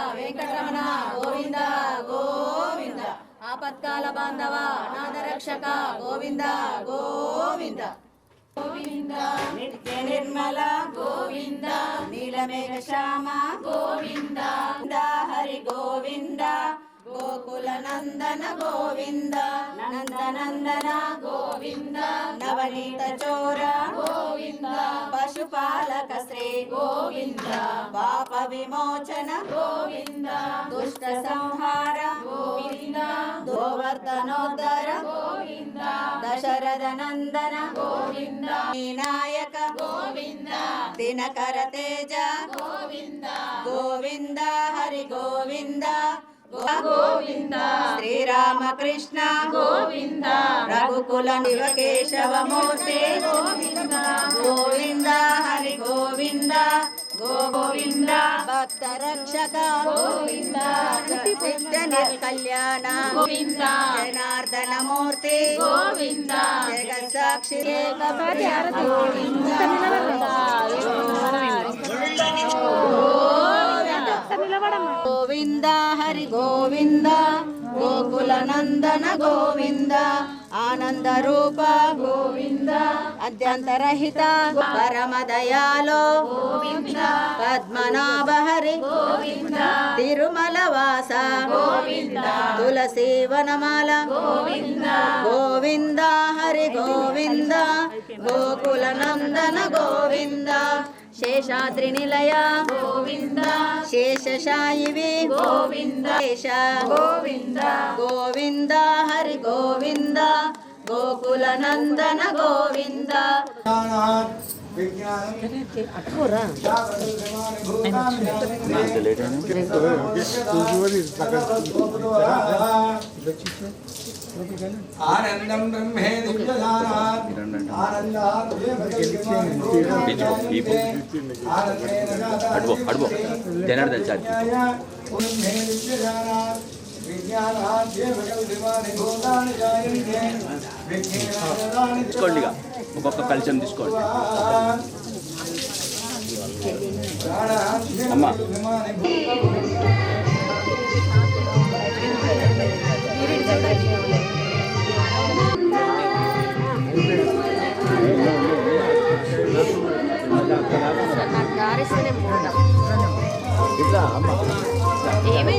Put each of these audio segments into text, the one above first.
వెంకటరమణ గోవింద గోవింద. ఆపత్కాల బాంధవ అనాథ రక్షక గోవింద. గోవింద నిత్య నిర్మల గోవింద. నీలమేఘ శ్యామ గోవింద. హరి గోవింద. గోకుల నందన గోవింద. నందనందన గోవింద. నవనీత చోర గోవింద. పశుపాలక శ్రీ గోవింద పాప విమోచన గోవింద దుష్ట సంహార గోవింద గోవర్ధనోద్ధర గోవింద దశరథ నందన గోవింద వినాయక గోవింద దినకర తేజ గోవింద గోవింద హరి గోవింద గోవింద శ్రీరామకృష్ణ గోవింద రఘుకుల నివ కేశవమూర్తి గోవింద భక్త రక్షక నిత్య నిర్కల్యాణ గోవింద. జనార్దన మూర్తి గోవింద. జగత్ సాక్షి గోవింద. హరి గోవింద. గోకుల నందన గోవింద. ఆనంద రూప గోవింద అత్యంతరహిత పరమ దయాలో గోవింద పద్మనాభ హరి గోవింద తిరుమల వాస గోవింద తులసి వనమాల గోవింద గోవింద హరి గోవింద గోకుల నందన గోవింద శేషాద్రి నిలయ గోవింద శేషశాయివి గోవింద శేష గోవింద గోవింద హరి గోవింద గోకుల నందన గోవింద ఆనందం బ్రహ్మే దివ్యదానాత్ ఆనందాత్ అడుగు అడుగు జనార్దన్ చార్జ్ బ్రహ్మే దివ్యదానాత్ విజ్ఞానాత్ దేవకల్పిమాని భూతాని జాయంతే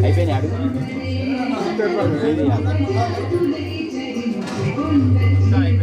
విజ్ఞానాని తీసుకోండి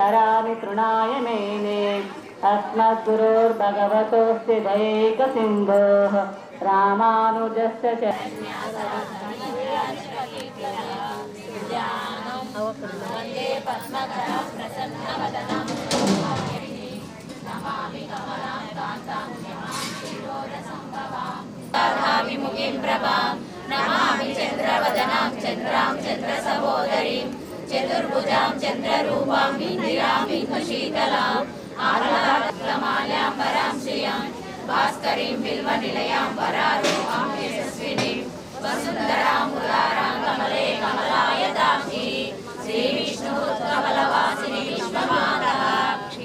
హరామి తృణాయ మేనే అస్మద్గురోర్భగవతోస్తిధైకసింధో రామానుజస్ వందే పద్మకర ప్రసన్నవదనం నమామి కమల చంద్రముఖిం ప్రభాం నమామి చంద్రవదనాం చంద్రాం చంద్ర సహోదరీం చతుర్భుజాం చంద్రరూపాం ఇందిరాం ఇంద్రశీతలాం ఆహ్లాదమాల్యాం వరాం శ్రియాం భాస్కరీం బిల్వ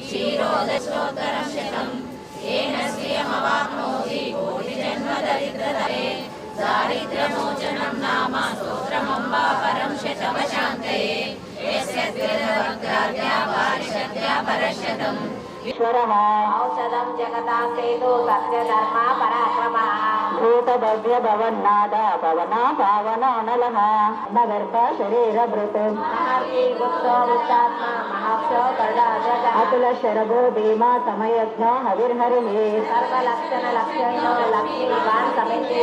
క్షీరోదశోత్తరం శతం परशतम् ईश्वरः औषधं जगतां सेतु सत्यधर्मा पराक्रमः भूतभव्य भवन्नाद पवना पावनानलः नगर्भ शरीरभृत् अतुल शरभो भीमा समयज्ञो हविर्हरिः सर्वलक्षणलक्षणो लक्ष्मीवान्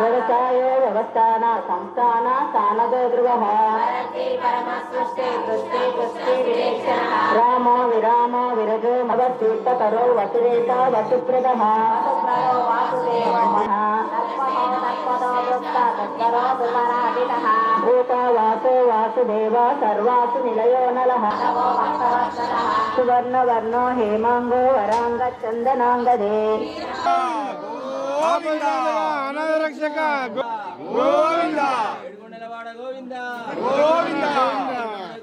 వ్యవసాయ వ్యవస్థాన సంస్థాన స్థానగోదృగమ రామ విరామ విరజో మగతీర్థకరో వసురేత వసుప్రదమ భూత వాసో వాసుదేవ సర్వాసు నిలయో నల భక్తవత్సలః సువర్ణ వర్ణో హేమాంగో వరాంగ చందనాంగదే అనాథరక్షక గోవింద గోవింద!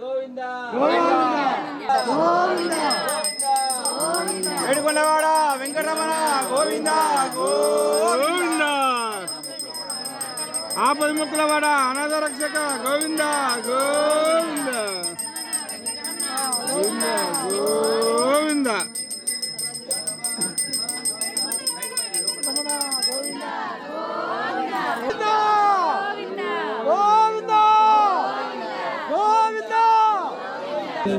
గోవింద! గోవింద ఏడుకొండవాడ వెంకటరమణ గోవింద! గోవింద! ఆపది ముక్కులవాడ అనాథ రక్షక గోవింద గోవింద! గోవింద! గోవింద!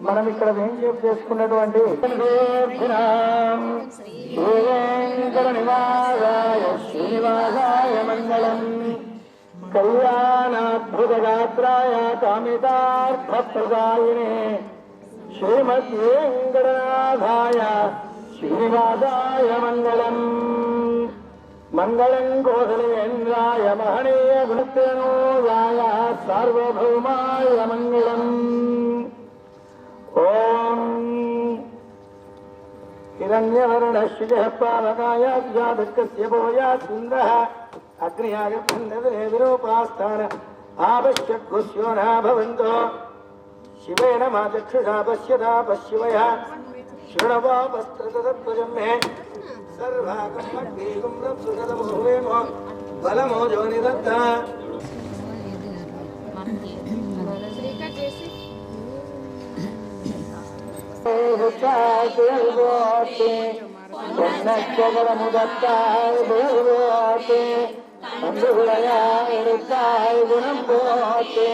మనం ఇక్కడ ఏం చేపు చేసుకున్నటువంటి? నివాసాయ శ్రీనివాసాయ మంగళం. కళ్యాణాద్భుత గాత్రాయ కామితార్థప్రదాయినే శ్రీమద్వేంకటనాథాయ శ్రీనివాసాయ మంగళం. మంగళం కోసలేంద్రాయ మహనీయ గుణత్రనోదాయ సార్వభౌమాయ మంగళం. ఓం హిరణ్యవర్ణశిజः పావకాయ జాతకస్య భోయాత్ ఇంద్రः అగ్నియాగന്ധవిరోపాస్థాన ఆపశ్యద్భుస్యో నా భవంతో శివేన మా చక్షుషా పశ్యతా పశ్యవయ శృణవాపస్త్రతత్వజం మే సర్వాకం మగ్నేకం రప్సుషదమోహేమో முதத்தாய் பெறுவோத்தே பொன்னக்கபர முதத்தாய் பெறுவோத்தே அன்பு உடையாய் எடுத்தாய் குணம் போத்தே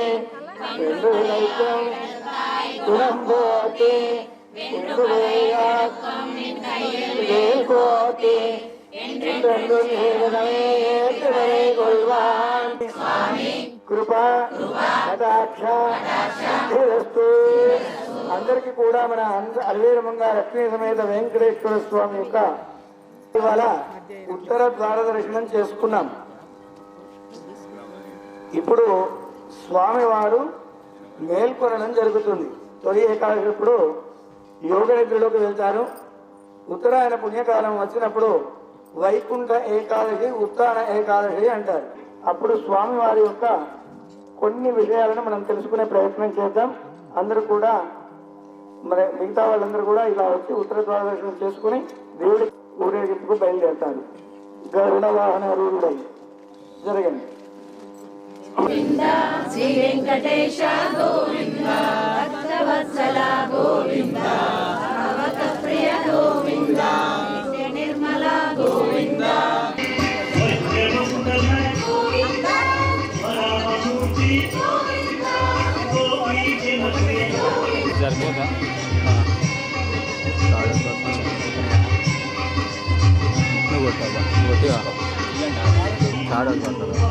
என்று உழைக்கும் குணம் போத்தே என்று உழையாக்கும் கொள்வான் कृपा कदाक्षा అందరికీ కూడా మన అంద- లక్ష్మీ సమేత వెంకటేశ్వర స్వామి యొక్క ఇవాళ ఉత్తర ద్వార దర్శనం చేసుకున్నాం. ఇప్పుడు స్వామివారు మేల్కొనడం జరుగుతుంది. తొలి ఏకాదశి ఇప్పుడు యోగ నిద్రలోకి వెళ్తారు. ఉత్తరాయణ పుణ్యకాలం వచ్చినప్పుడు వైకుంఠ ఏకాదశి ఉత్తాన ఏకాదశి అంటారు. అప్పుడు స్వామివారి యొక్క కొన్ని విషయాలను మనం తెలుసుకునే ప్రయత్నం చేద్దాం. అందరూ కూడా మరి మిగతా వాళ్ళందరూ కూడా ఇలా వచ్చి ఉత్తర ద్వార చేసుకుని దేవుడి ఊరేగింపుకు బయలుదేరతారు. గరుడ వాహన రూఢుడై జరగండి. శ్రీ వెంకటేశ గోవింద భక్తవత్సల గోవింద. আরও ধন্যবাদ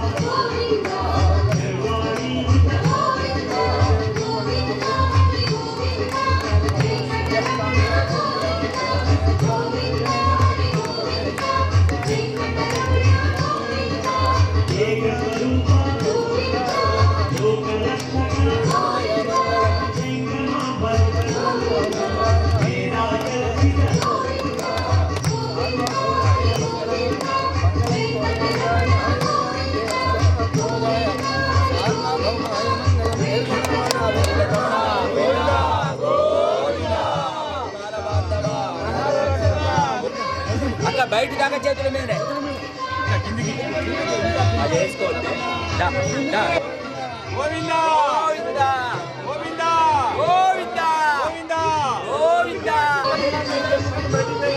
బయట దాకా చేతుల మీదనే అది వేసుకోవద్దు. డా, డా. గోవిందా! గోవిందా. గోవిందా! గోవిందా. గోవిందా! గోవిందా. భృగుముని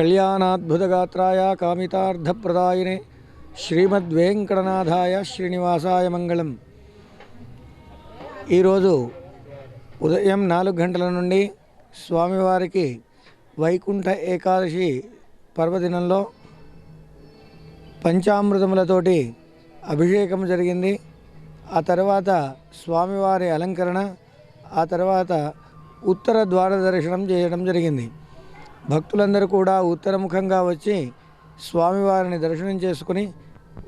కళ్యాణాద్భుతగాత్రాయ కామితార్థప్రదాయనే శ్రీమద్వేంకటనాథాయ శ్రీనివాసాయ మంగళం ఈరోజు ఉదయం నాలుగు గంటల నుండి స్వామివారికి వైకుంఠ ఏకాదశి పర్వదినంలో పంచామృతములతోటి అభిషేకం జరిగింది. ఆ తర్వాత స్వామివారి అలంకరణ ఆ తర్వాత ఉత్తర ద్వార దర్శనం చేయడం జరిగింది. భక్తులందరూ కూడా ఉత్తరముఖంగా వచ్చి స్వామివారిని దర్శనం చేసుకుని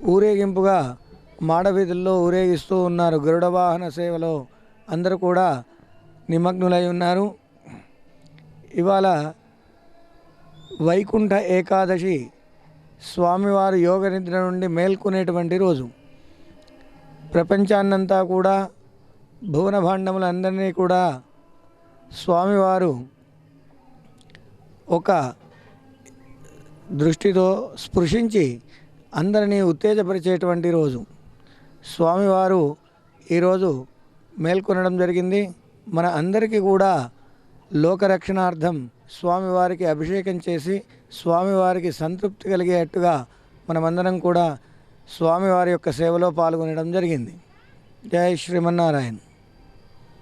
ఊరేగింపుగా మాడవీధుల్లో ఊరేగిస్తూ ఉన్నారు. గరుడ వాహన సేవలో అందరూ కూడా నిమగ్నులై ఉన్నారు. ఇవాళ వైకుంఠ ఏకాదశి స్వామివారు యోగ నిద్ర నుండి మేల్కొనేటువంటి రోజు. ప్రపంచాన్నంతా కూడా భువన భాండములందరినీ కూడా స్వామివారు ఒక దృష్టితో స్పృశించి అందరినీ ఉత్తేజపరిచేటువంటి రోజు. స్వామివారు ఈరోజు మేల్కొనడం జరిగింది. మన అందరికీ కూడా లోకరక్షణార్థం స్వామివారికి అభిషేకం చేసి స్వామివారికి సంతృప్తి కలిగేట్టుగా మనమందరం కూడా స్వామివారి యొక్క సేవలో పాల్గొనడం జరిగింది. జై శ్రీమన్నారాయణ.